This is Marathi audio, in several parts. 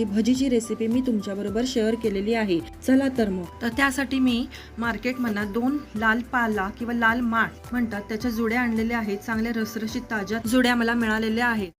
ची भजीची रेसिपी मी तुमच्याबरोबर शेअर केलेली आहे. चला तर मग. तर त्यासाठी मी मार्केटमधनं दोन लाल पाला किंवा लाल माठ म्हणतात त्याच्या जुड्या आणलेल्या आहेत चांगल्या रसरशीत ताज्या जुड्या मला मिळालेल्या आहेत.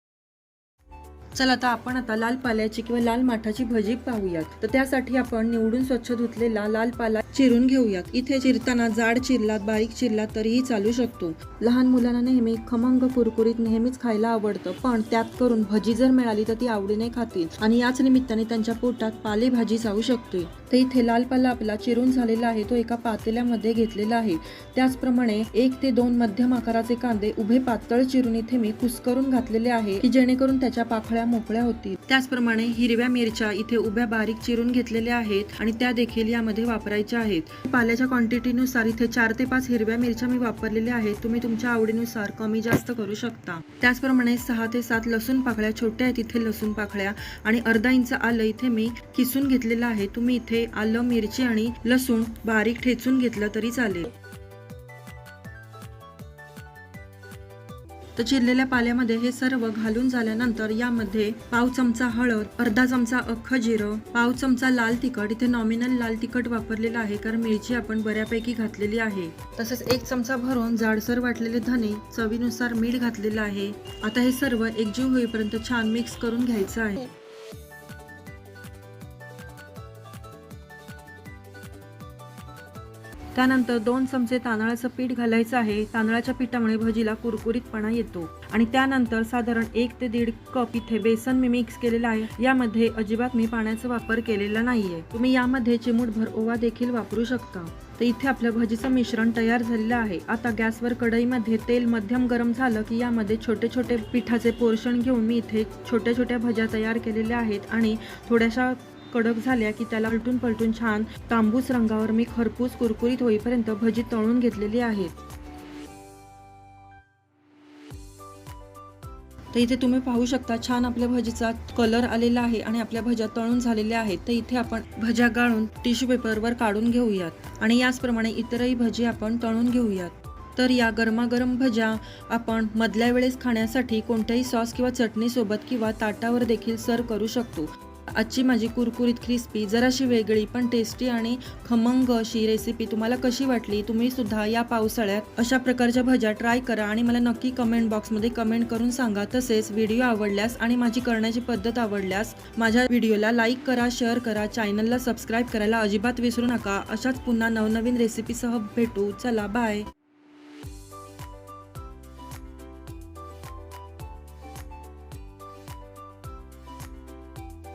चला आता आपण आता लाल पाल्याची किंवा लाल माठाची भजी पाहूयात. तर त्यासाठी आपण निवडून स्वच्छ धुतलेला लाल पाला चिरून घेऊयात. इथे चिरताना जाड चिरलात बारीक चिरलात तरीही चालू शकतो. लहान मुलांना नेहमी खमंग कुरकुरीत नेहमीच खायला आवडतं पण त्यात करून भजी जर मिळाली तर ती आवडीने खातील. आणि याच निमित्ताने त्यांच्या पोटात पालेभाजी जाऊ शकते. तर इथे लाल पाला आपला चिरून झालेला आहे तो एका पातेल्यामध्ये घेतलेला आहे. त्याचप्रमाणे एक ते दोन मध्यम आकाराचे कांदे उभे पातळ चिरून इथे मी कुस्करून घातलेले आहे की जेणेकरून त्याच्या पाखळ्या मोकळ्या होतील. त्याचप्रमाणे हिरव्या मिरच्या इथे उभ्या बारीक चिरून घेतलेल्या आहेत आणि त्या देखील यामध्ये वापरायच्या आहेत. पाल्याच्या क्वांटिटीनुसार इथे चार ते पाच हिरव्या मिरच्या मी वापरलेल्या आहेत तुम्ही तुमच्या आवडीनुसार कमी जास्त करू शकता. त्याचप्रमाणे सहा ते सात लसूण पाकळ्या छोट्या आहेत इथे लसूण पाकळ्या आणि अर्धा इंच आलं इथे मी किसून घेतलेलं आहे तुम्ही इथे आलं मिरची आणि लसूण बारीक ठेचून घेतलं तरी चालेल. तर चिरलेल्या पाल्यामध्ये हे सर्व घालून झाल्यानंतर यामध्ये पाव चमचा हळद अर्धा चमचा अख्खं जिरं पाव चमचा लाल तिखट. इथे नॉमिनल लाल तिखट वापरलेलं आहे कारण मिरची आपण बऱ्यापैकी घातलेली आहे. तसेच एक चमचा भरून जाडसर वाटलेले धने चवीनुसार मीठ घातलेलं आहे. आता हे सर्व एकजीव होईपर्यंत छान मिक्स करून घ्यायचं आहे. त्यानंतर दोन चमचे तांदळाचं पीठ घालायचं आहे. तांदळाच्या पिठामुळे भजीला कुरकुरीतपणा येतो. आणि त्यानंतर साधारण एक ते दीड कप इथे बेसन मी मिक्स केलेलं आहे. यामध्ये अजिबात मी पाण्याचा वापर केलेला नाहीये. तुम्ही यामध्ये चिमूटभर ओवा देखील वापरू शकता. तर इथे आपलं भजीचं मिश्रण तयार झालेलं आहे. आता गॅसवर कढईमध्ये तेल मध्यम गरम झालं की यामध्ये छोटे छोटे पिठाचे पोर्शन घेऊन मी इथे छोट्या छोट्या भज्या तयार केलेल्या आहेत. आणि थोड्याशा कडक झाल्या की त्याला पलटून पलटून छान तांबूस रंगावर मी खरपूस कुरकुरीत होईपर्यंत भजी तळून घेतलेली आहेत तर इथे तुम्ही पाहू शकता छान आपल्या भजीचा कलर आलेला आहे आणि आपल्या भज्या तळून झालेल्या आहेत. तर इथे आपण भज्या गाळून टिश्यू पेपरवर काढून घेऊयात आणि याचप्रमाणे इतरही भजी आपण तळून घेऊयात. तर या गरमागरम भज्या आपण मधल्या वेळेस खाण्यासाठी कोणत्याही सॉस किंवा चटणीसोबत किंवा ताटावर देखील सर्व करू शकतो. आजची माझी कुरकुरीत क्रिस्पी जराशी वेगळी पण टेस्टी आणि खमंग अशी रेसिपी तुम्हाला कशी वाटली तुम्ही सुद्धा या पावसाळ्यात अशा प्रकारच्या भज्या ट्राय करा आणि मला नक्की कमेंट बॉक्समध्ये कमेंट करून सांगा. तसेच व्हिडिओ आवडल्यास आणि माझी करण्याची पद्धत आवडल्यास माझ्या व्हिडिओला लाईक करा शेअर करा चॅनलला सबस्क्राईब करायला अजिबात विसरू नका. अशाच पुन्हा नवनवीन रेसिपीसह भेटू. चला बाय